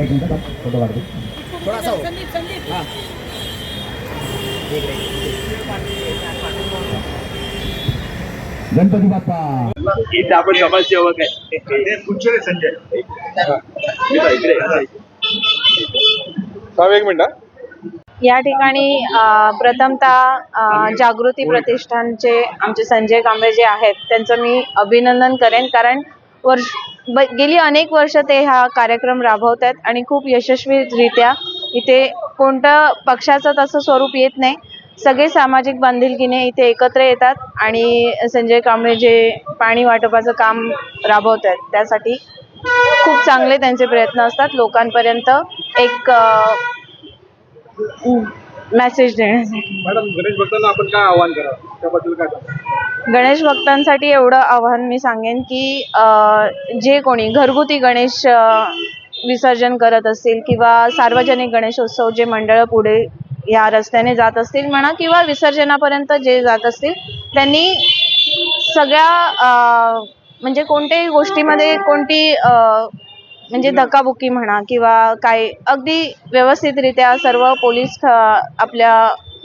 एक minute photo काढतो. थोडासा हो. संदीप संदीप. हा. गणपती बाप्पा. इथे आपण समाजसेवक आहे. संजय? एक मिनिट. या ठिकाणी प्रथमतः जागृती प्रतिष्ठानचे आमचे संजय कांबळे जे आहेत त्यांचं मी अभिनंदन करेन कारण वर्ष ब- गेली अनेक वर्ष ते हा कार्यक्रम राबवत आहेत आणि खूप यशस्वीरित्या इथे कोणतं पक्षाचं तसं स्वरूप येत नाही. सगळे सामाजिक बांधिलकीने इथे एकत्र येतात आणि संजय कांबळे जे पाणी वाटपाचं काम राबवत आहेत त्यासाठी खूप चांगले त्यांचे प्रयत्न असतात. लोकांपर्यंत एक मेसेज देण्यासाठी मॅडम गणेश भक्तांना आपण काय आव्हान करा त्याबद्दल काय? गणेश भक्तांसाठी एवढं आव्हान मी सांगेन की अं, जे कोणी घरगुती गणेश अं, विसर्जन करत असतील किंवा सार्वजनिक गणेशोत्सव जे मंडळं पुढे या रस्त्याने जात असतील म्हणा किंवा विसर्जनापर्यंत जे जात असतील त्यांनी सगळ्या अं, म्हणजे कोणत्याही गोष्टीमध्ये कोणती अं, म्हणजे धक्काबुक्की म्हणा किंवा काय अगदी व्यवस्थितरित्या सर्व पोलीस आपल्या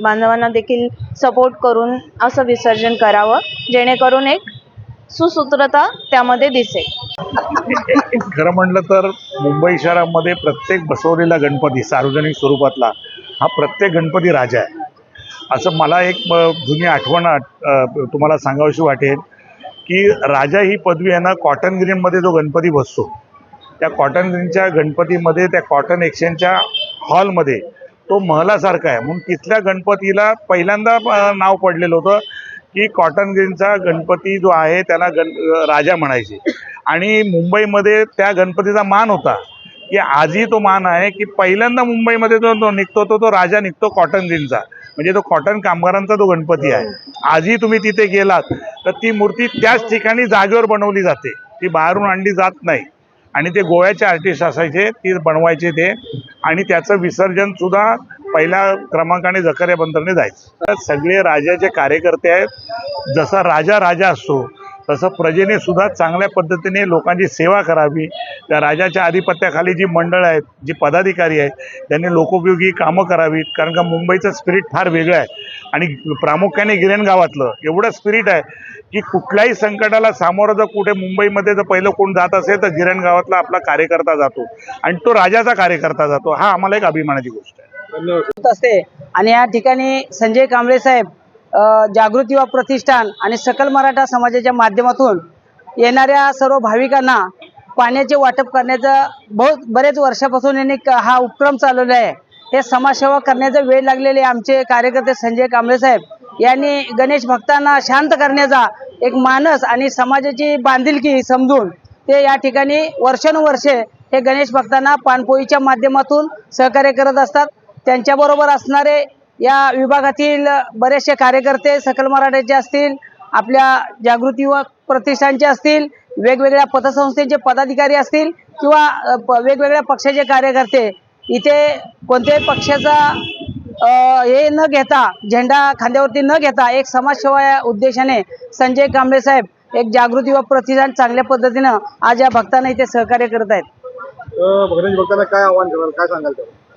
बांधवांना देखील सपोर्ट करून असं विसर्जन करावं जेणेकरून एक सुसूत्रता त्यामध्ये दिसेल. खरं म्हटलं तर मुंबई शहरामध्ये प्रत्येक बसवलेला गणपती सार्वजनिक स्वरूपातला हा प्रत्येक गणपती राजा आहे. असं मला एक जुनी आठवण तुम्हाला सांगावीशी वाटेल की राजा ही पदवी आहे ना कॉटन ग्रीनमध्ये जो गणपती बसतो. त्या कॉटन ग्रीनच्या गणपतीमध्ये त्या कॉटन एक्सचेंजच्या हॉलमध्ये तो महलासारखा आहे. म्हणून तिथल्या गणपतीला पहिल्यांदा नाव पडलेलं होतं की कॉटन ग्रीनचा गणपती जो आहे त्याला गण राजा म्हणायचे. आणि मुंबईमध्ये त्या गणपतीचा मान होता की आजही तो मान आहे की पहिल्यांदा मुंबईमध्ये जो तो निघतो तो तो राजा निघतो कॉटन ग्रीनचा म्हणजे तो कॉटन कामगारांचा तो गणपती आहे. आजही तुम्ही तिथे गेलात तर ती मूर्ती त्याच ठिकाणी जागेवर बनवली जाते. ती बाहेरून आणली जात नाही. आणि ते गोव्याचे आर्टिस्ट असायचे ती बनवायचे ते. आणि त्याचं विसर्जन सुद्धा पहिल्या क्रमांकाने जकरिया बंदरने जायचं. तर सगळे राजाचे कार्यकर्ते आहेत. जसा राजा राजा असतो तसं प्रजेने सुद्धा चांगल्या पद्धतीने लोकांची सेवा करावी. त्या राजाच्या आधिपत्याखाली जी मंडळ आहेत जी पदाधिकारी आहेत त्यांनी लोकोपयोगी कामं करावीत. कारण का मुंबईचं स्पिरिट फार वेगळं आहे. आणि प्रामुख्याने गिरेन गावातलं एवढं स्पिरिट आहे की कुठल्याही संकटाला सामोरं जर कुठे मुंबईमध्ये जर पहिलं कोण जात असेल तर गिरेन गावातला आपला कार्यकर्ता जातो. आणि तो राजाचा कार्यकर्ता जातो. हा आम्हाला एक अभिमानाची गोष्ट आहे. असते. आणि या ठिकाणी संजय कांबळे साहेब जागृती व प्रतिष्ठान आणि सकल मराठा समाजाच्या माध्यमातून येणाऱ्या सर्व भाविकांना पाण्याचे वाटप करण्याचा बहुत बरेच वर्षापासून यांनी क- हा उपक्रम चालवला आहे. हे समाजसेवा करण्याचा वेळ लागलेले आमचे कार्यकर्ते संजय कांबळे साहेब यांनी गणेश भक्तांना शांत करण्याचा एक मानस आणि समाजाची बांधिलकी समजून ते या ठिकाणी वर्षानुवर्षे हे गणेश भक्तांना पाणपोईच्या माध्यमातून सहकार्य करत असतात. त्यांच्याबरोबर असणारे या विभागातील बरेचसे कार्यकर्ते सकल मराठ्याचे असतील आपल्या जागृती युवक प्रतिष्ठानचे असतील वेगवेगळ्या पतसंस्थेचे पदाधिकारी असतील किंवा वेगवेगळ्या पक्षाचे कार्यकर्ते इथे कोणत्याही पक्षाचा हे न घेता झेंडा खांद्यावरती न घेता एक समाजसेवा या उद्देशाने संजय कांबळे साहेब एक जागृती युवक प्रतिष्ठान चांगल्या पद्धतीनं आज या भक्तांना इथे सहकार्य करत आहेत. भक्तांना काय आव्हान कराल काय सांगाल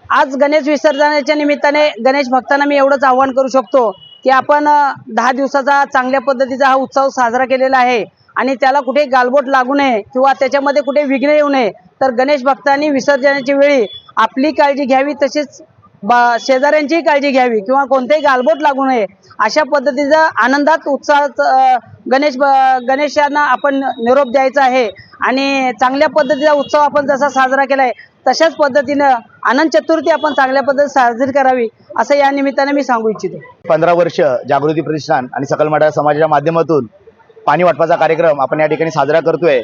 आज गणेश विसर्जनाच्या निमित्ताने गणेश भक्तांना मी एवढंच आव्हान करू शकतो की आपण दहा दिवसाचा चांगल्या पद्धतीचा हा उत्सव साजरा केलेला आहे आणि त्याला कुठे गालबोट लागू नये किंवा त्याच्यामध्ये कुठे विघ्न येऊ नये तर गणेश भक्तांनी विसर्जनाच्या वेळी आपली काळजी घ्यावी तसेच बा शेजाऱ्यांचीही काळजी घ्यावी किंवा कोणतेही गालबोट लागू नये अशा पद्धतीचा आनंदात उत्साहात गणेश गणेशांना आपण निरोप द्यायचा आहे आणि चांगल्या पद्धतीचा उत्सव आपण जसा साजरा केलाय तशाच पद्धतीनं आनंद चतुर्थी आपण चांगल्या पद्धतीने साजरी करावी असं या निमित्ताने मी सांगू इच्छितो. पंधरा वर्ष जागृती प्रतिष्ठान आणि सकल मराठा समाजाच्या माध्यमातून पाणी वाटपाचा कार्यक्रम आपण या ठिकाणी साजरा करतोय.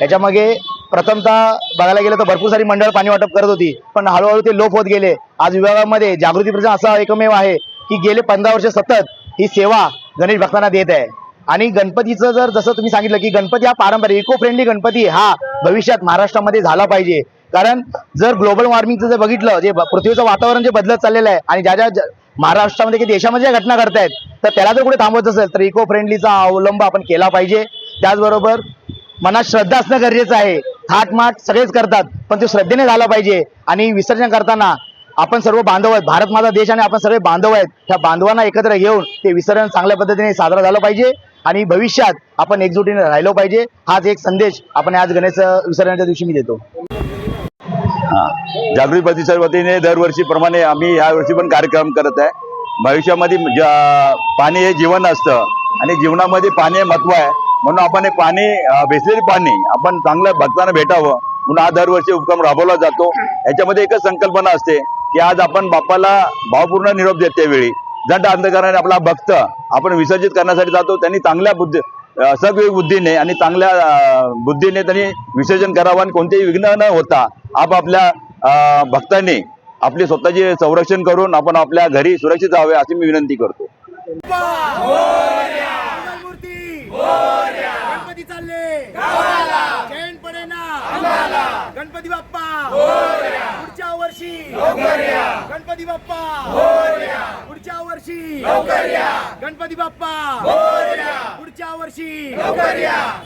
याच्यामागे प्रथमतः बघायला गेलं तर भरपूर सारी मंडळ पाणी वाटप करत होती पण हळूहळू ते लोप होत गेले. आज विभागामध्ये जागृती प्रतिष्ठान असा एकमेव आहे की गेले पंधरा वर्ष सतत ही सेवा गणेश भक्तांना देत आहे. आणि गणपतीचं जर जसं तुम्ही सांगितलं की गणपती हा पारंपरिक इको फ्रेंडली गणपती हा भविष्यात महाराष्ट्रामध्ये झाला पाहिजे. कारण जर ग्लोबल वॉर्मिंगचं जर बघितलं जे पृथ्वीचं वातावरण जे बदलत चाललेलं आहे आणि ज्या ज्या महाराष्ट्रामध्ये काही देशामध्ये ज्या घटना घडतायत तर त्याला जर कुठे थांबवत असेल तर इको फ्रेंडलीचा अवलंब आपण केला पाहिजे. त्याचबरोबर मनात श्रद्धा असणं गरजेचं आहे. थाटमाट सगळेच करतात पण ते श्रद्धेने झालं पाहिजे. आणि विसर्जन करताना आपण सर्व बांधव आहेत. भारत माझा देश आणि आपण सगळे बांधव आहेत. त्या बांधवांना एकत्र घेऊन ते विसर्जन चांगल्या पद्धतीने साजरा झालं पाहिजे. आणि भविष्यात आपण एकजुटीने राहिलो पाहिजे. हाच एक संदेश आपण आज गणेश विसर्जनाच्या दिवशी मी देतो. जागृती प्रतिष्ठान वतीने दरवर्षीप्रमाणे आम्ही यावर्षी पण कार्यक्रम करत आहे. भविष्यामध्ये पाणी हे जीवन असतं आणि जीवनामध्ये पाणी हे महत्त्व आहे. म्हणून आपण हे पाणी भेसलेले पाणी आपण चांगलं भक्तांना भेटावं. म्हणून हा दरवर्षी उपक्रम राबवला जातो. याच्यामध्ये एकच संकल्पना असते की आज आपण बाप्पाला भावपूर्ण निरोप देते वेळी. जंट अंधकाराने आपला भक्त आपण विसर्जित करण्यासाठी जातो. त्यांनी चांगल्या बुद्धी सगळी बुद्धीने आणि चांगल्या बुद्धीने त्यांनी विसर्जन करावं आणि कोणतेही विघ्न न होता आपापल्या भक्तांनी आपली स्वतःचे संरक्षण करून आपण आपल्या घरी सुरक्षित जावे अशी मी विनंती करतो. गणपती चालले! जैन गणपती बाप्पा! पुढच्या वर्षी! गणपती बाप्पा! पुढच्या वर्षी! गणपती बाप्पा! पुढच्या वर्षी